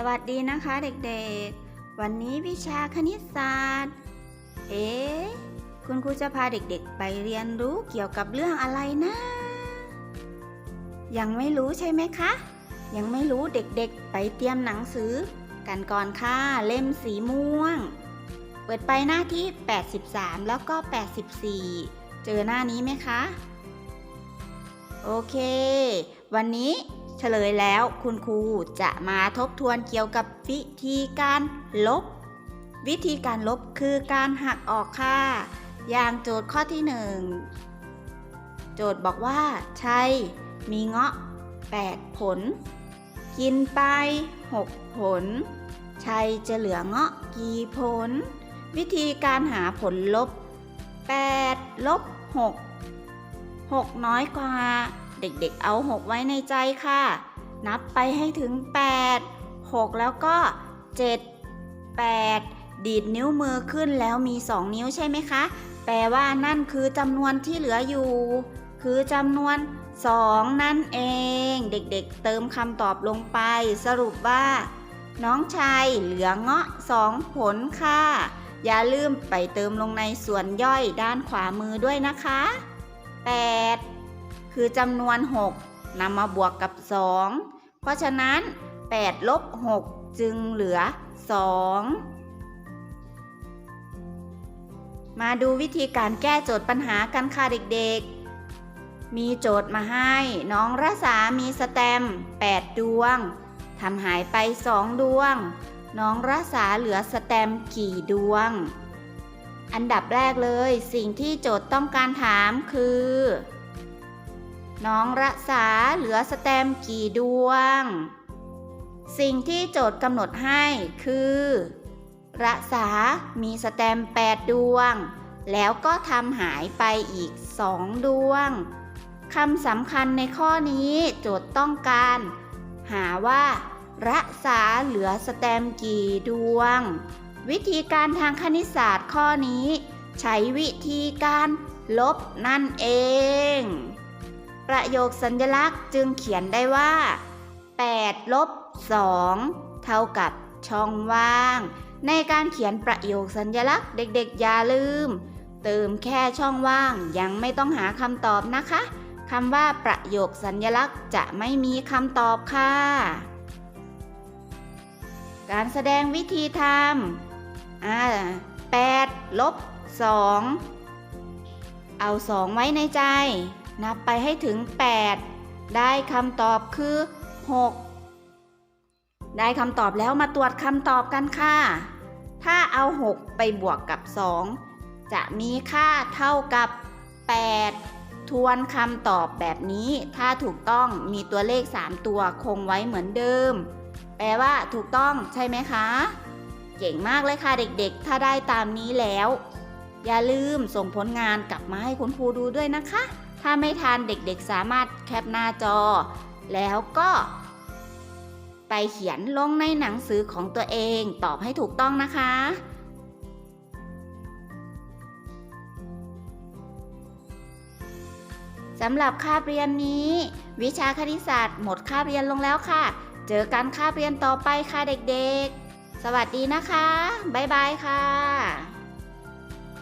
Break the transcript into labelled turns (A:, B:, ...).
A: สวัสดีนะคะเด็กๆ วันนี้วิชาคณิตศาสตร์ เอ๊คุณครูจะพาเด็กๆ ไปเรียนรู้เกี่ยวกับเรื่องอะไรนะ ยังไม่รู้ใช่ไหมคะ ยังไม่รู้เด็กๆ ไปเตรียมหนังสือ กันก่อนค่ะ เล่มสีม่วง เปิดไปหน้าที่ 83 แล้วก็ 84 เจอหน้านี้ไหมคะ โอเค วันนี้ เฉลยแล้วคุณครูจะมาทบทวนเกี่ยวกับวิธีการลบ วิธีการลบคือการหักออกค่ะอย่างโจทย์ข้อที่หนึ่งโจทย์บอกว่าชัยมีเงาะ 8 ผล กินไป 6 ผล ชัยจะเหลือเงาะกี่ผล วิธีการหาผลลบ 8 ลบ 6 6 น้อยกว่า เด็กๆเอา 6 ไว้ในใจค่ะ นับไปให้ถึง 8 6 แล้วก็ 7 8 ดีดนิ้วมือขึ้นแล้วมี 2 นิ้วใช่ไหมคะ แปลว่านั่นคือจำนวนที่เหลืออยู่ คือจำนวน 2 นั่นเอง เด็กๆเติมคำตอบลงไป สรุปว่า น้องชายเหลือเงาะ 2 ผลค่ะ อย่าลืมไปเติมลงในส่วนย่อยด้านขวามือด้วยนะคะ 8 คือจำนวน 6นำมาบวกกับ 2 เพราะฉะนั้น 8 ลบ 6 จึงเหลือ 2 มาดูวิธีการแก้โจทย์ปัญหากันค่ะเด็กๆ มีโจทย์มาให้น้องรัษามีสแตมป์8ดวงทำหายไป 2 ดวง น้องรัษาเหลือสแตมกี่ดวงอันดับแรกเลยสิ่งที่โจทย์ต้องการถามคือ น้องรัษาเหลือสแตมกี่ดวง สิ่งที่โจทย์กำหนดให้คือรัษามีสแตมป์8ดวง แล้วก็ทำหายไปอีก 2 ดวงคำสำคัญในข้อนี้โจทย์ต้องการ หาว่ารัษาเหลือสแตมกี่ดวง วิธีการทางคณิตศาสตร์ข้อนี้ ใช้วิธีการลบนั่นเอง ประโยคสัญลักษณ์จึงเขียนได้ว่า8ลบ2เท่ากับช่องว่าง ในการเขียนประโยคสัญลักษณ์เด็กๆ อย่าลืม เติมแค่ช่องว่างยังไม่ต้องหาคำตอบนะคะคำว่าประโยคสัญลักษณ์จะไม่มีคำตอบค่ะ การแสดงวิธีทำอ่า8ลบ2เอา 2 ไว้ในใจ นับไปให้ถึง 8 ได้คำตอบคือ 6 ได้คำตอบแล้วมาตรวจคำตอบกันค่ะ ถ้าเอา 6 ไปบวกกับ 2 จะมีค่าเท่ากับ 8 ทวนคำตอบแบบนี้ ถ้าถูกต้องมีตัวเลข 3 ตัวคงไว้เหมือนเดิม แปลว่าถูกต้องใช่ไหมคะ เก่งมากเลยค่ะเด็กๆ ถ้าได้ตามนี้แล้ว อย่าลืมส่งผลงานกลับมาให้คุณครูดูด้วยนะคะ ถ้าไม่ทันเด็กๆสามารถแคปหน้าจอ แล้วก็ไปเขียนลงในหนังสือของตัวเองตอบให้ถูกต้องนะคะ สำหรับคาบเรียนนี้ วิชาคณิตศาสตร์หมดคาบเรียนลงแล้วค่ะ เจอกันคาบเรียนต่อไปค่ะเด็กๆ สวัสดีนะคะ บ๊ายบายค่ะ